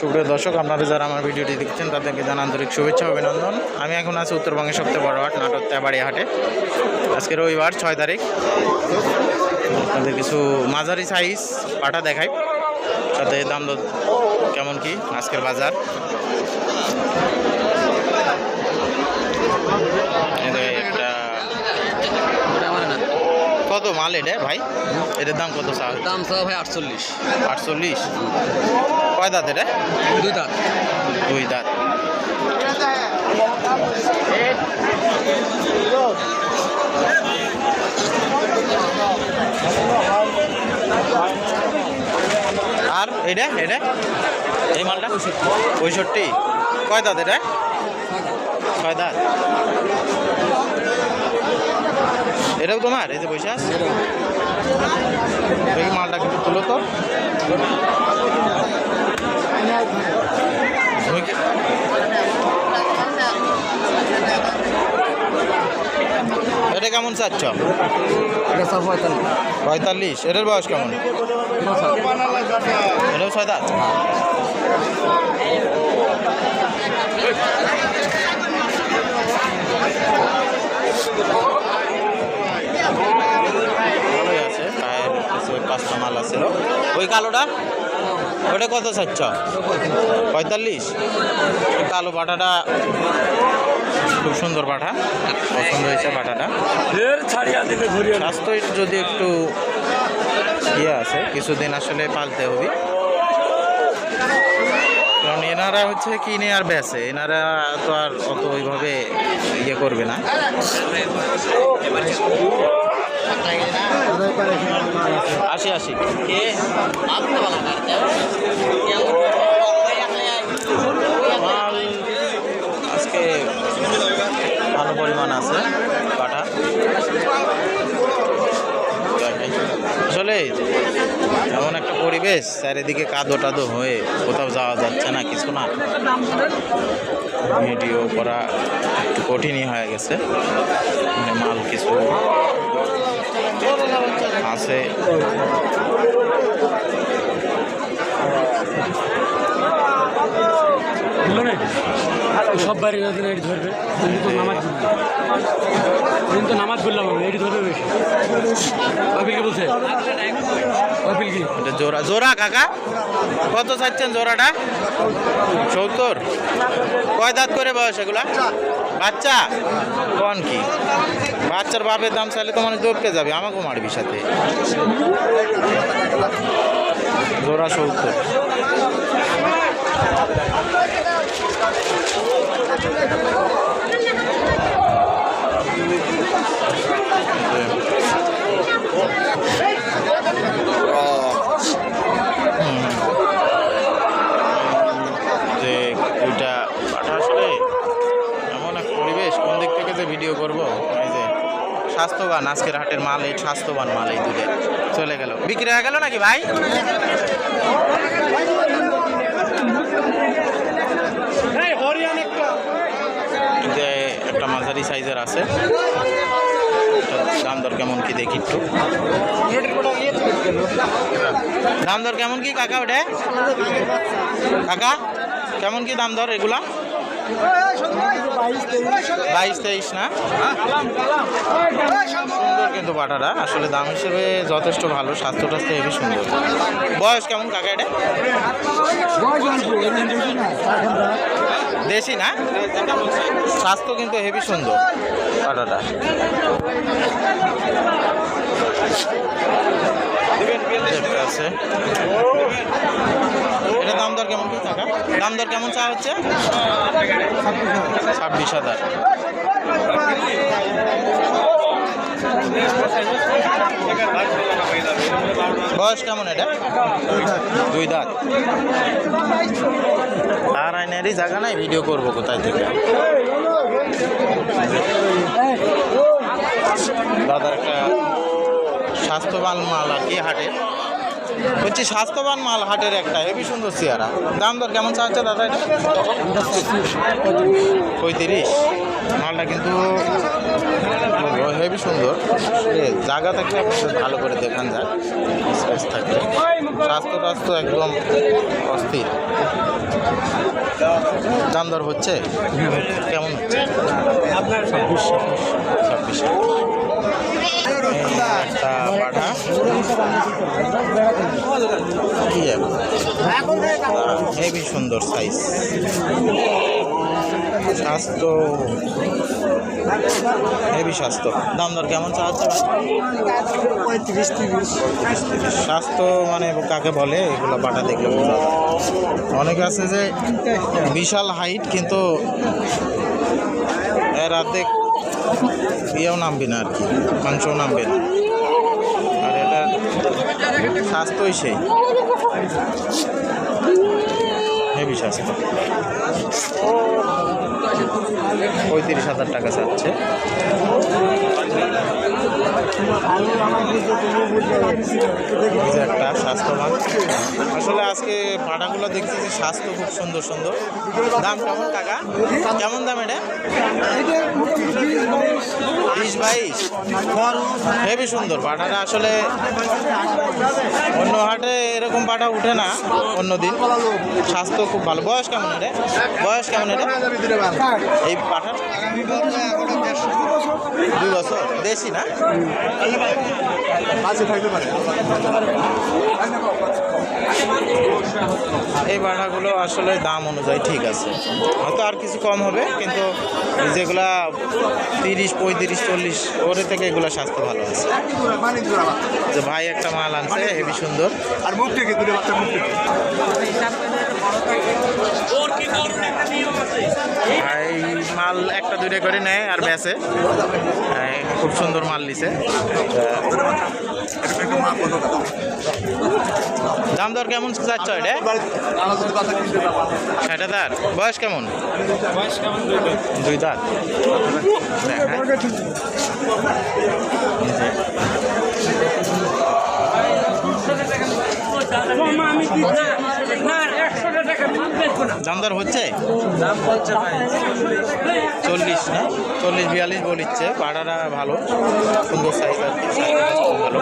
সুপ্রিয় দর্শক আপনারা যারা আমার ভিডিওটি দেখছেন তাদেরকে জানা আন্তরিক শুভেচ্ছা অভিনন্দন। আমি এখন আছি উত্তরবঙ্গের সবচেয়ে বড় হাট নাটক হাটে। আজকে রবিবার ছয় তারিখ। আপনাদের কিছু মাঝারি সাইজ পাটা দেখাই। সাথে দাম দর কেমন কি আজকের বাজার। কত মাল এটা ভাই? এটার দাম কত চা দাম ভাই আটচল্লিশ। আটচল্লিশ। কয় দাঁত এটা? দুই দাঁত। দুই দাঁত। আর এটা এটা? এই মালটা? পঁয়ষট্টি। কয় দাঁত এটা? ছয় দাঁত? এটাও তোমার? এই যে পয়সা মালটা কিন্তু তুলো তো। এটা কেমন চাচ্ছ? পঁয়তাল্লিশ। এটার বয়স কেমন? এটাও ছয় দাঁত? মাল আছে ওই কালোটা? ওটা কত চাচ্ছ? পঁয়তাল্লিশ। কালো বাটাটা খুব সুন্দর পাঠা পছন্দ হয়েছে বাটাটা। স্বাস্থ্য যদি একটু ইয়ে আছে কিছুদিন আসলে পালতে হবে। কারণ এনারা হচ্ছে কিনে আর বেচে এনারা তো আর অত ওইভাবে ইয়ে করবে না। আশি আশি মাল আজকে ভালো কাটা। আসলে এমন একটা পরিবেশ, চারিদিকে কাদো টাদো হয়ে কোথাও যাওয়া যাচ্ছে না, কিছু না। ভিডিও করা একটু কঠিনই হয়ে গেছে। মানে মাল কিছু আছে। সব বাড়ি নতুন এটি ধরবে। তুমি তো নামাজ তুমি তো নামাজ বললাম আমি এটি ধরবে বেশি। অপিল কি বলছে? অপিল কি? জোড়া জোড়া কাকা? কত চাচ্ছেন জোড়াটা? সত্তর। কয় দাঁত করে বয়স এগুলা? বাচ্চা? কোন কি? বাচ্চার বাপের দাম চাইলে তো মানে দৌড়তে যাবে আমাকেও মারবি সাথে। জোড়া সত্তর। যে ওইটা এমন এক পরিবেশ, কোন দিক থেকে যে ভিডিও যে, স্বাস্থ্যবান, আজকের হাটের মাল, এই স্বাস্থ্যবান মাল এই দুধের। চলে গেল। বিক্রি হয়ে গেল নাকি ভাই এই যে একটা মাঝারি সাইজের আছে। দাম দর কেমন কি দেখি একটু। দাম দর কেমন কি, কাকা ওটা? কাকা, কেমন কি দাম দর এগুলা? বাইশ তেইশ না? সুন্দর কিন্তু বাটাটা আসলে দাম হিসেবে যথেষ্ট ভালো স্বাস্থ্য টাস্থ্য হেবি সুন্দর। বয়স কেমন কাকা এটা? দেশি না? স্বাস্থ্য কিন্তু হেভি সুন্দর একটা আছে। এটা দাম দর কেমন কি টাকা? দাম দর কেমন চা হচ্ছে? ছাব্বিশ হাজার। বয়স কেমন এটা? দুই দাঁত। আর আইনারই জায়গা নাই? ভিডিও করব কোথায় থেকে? দাদার একটা স্বাস্থ্যবান মাল আর কি হাটে হচ্ছে স্বাস্থ্যবান মাল হাটের একটা হেবি সুন্দর চেয়ারা দাম দর কেমন চাচ্ছে দাদা এটা? পঁয়ত্রিশ। মালটা কিন্তু হেবি সুন্দর। জায়গা থাকলে আপনাদের ভালো করে দেখান যায় স্পেস থাকলে। স্বাস্থ্য টাস্থ্য একদম অস্থির। দাম দর হচ্ছে? কেমন হচ্ছে? ছাব্বিশ। হেভি সুন্দর সাইজ স্বাস্থ্য। হেভি স্বাস্থ্য। দাম দর কেমন স্বাস্থ্য মানে কাকে বলে? এগুলো বাটা দেখলে যায়। অনেকে আছে যে বিশাল হাইট কিন্তু এর অর্ধেক ইয়েও নামবে না আর কি, মাংসও নামবে না। স্বাস্থ্যই সেই। হেভি স্বাস্থ্য। পঁয়ত্রিশ হাজার টাকা চাচ্ছে। একটা স্বাস্থ্যবান আসলে আজকে পাটাগুলো দেখছি যে স্বাস্থ্য খুব সুন্দর সুন্দর। দাম কেমন টাকা কেমন দাম এটা? বিশ বাইশ। হেবি সুন্দর। পাটাটা আসলে অন্য হাটে এরকম পাটা উঠে না অন্য দিন স্বাস্থ্য খুব ভালো। বয়স কেমন এটা? বয়স কেমন এটা? এই পাঠার দুই বছর। দেশি না? এই বাটাগুলো আসলে দাম অনুযায়ী ঠিক আছে। হয়তো আর কিছু কম হবে, কিন্তু যেগুলা তিরিশ, পঁয়ত্রিশ, চল্লিশ, ওর থেকে এগুলো স্বাস্থ্য ভালো আছে। যে ভাই একটা মাল আনছে, হেভি সুন্দর। আর মুখ থেকে বাচ্চা মুখ থেকে মাল একটা দুইটা করে নেয় আর বেচে। এই খুব সুন্দর মাল নিছে। দাম দর কেমন যাচ্ছ এটা? হাজার। বয়স কেমন? দুই দাঁত। দেখায়। দাম দর হচ্ছে? চল্লিশ না? চল্লিশ বিয়াল্লিশ বলিচ্ছে পাড়ারা ভালো। সুন্দর সাইজ আর ভালো।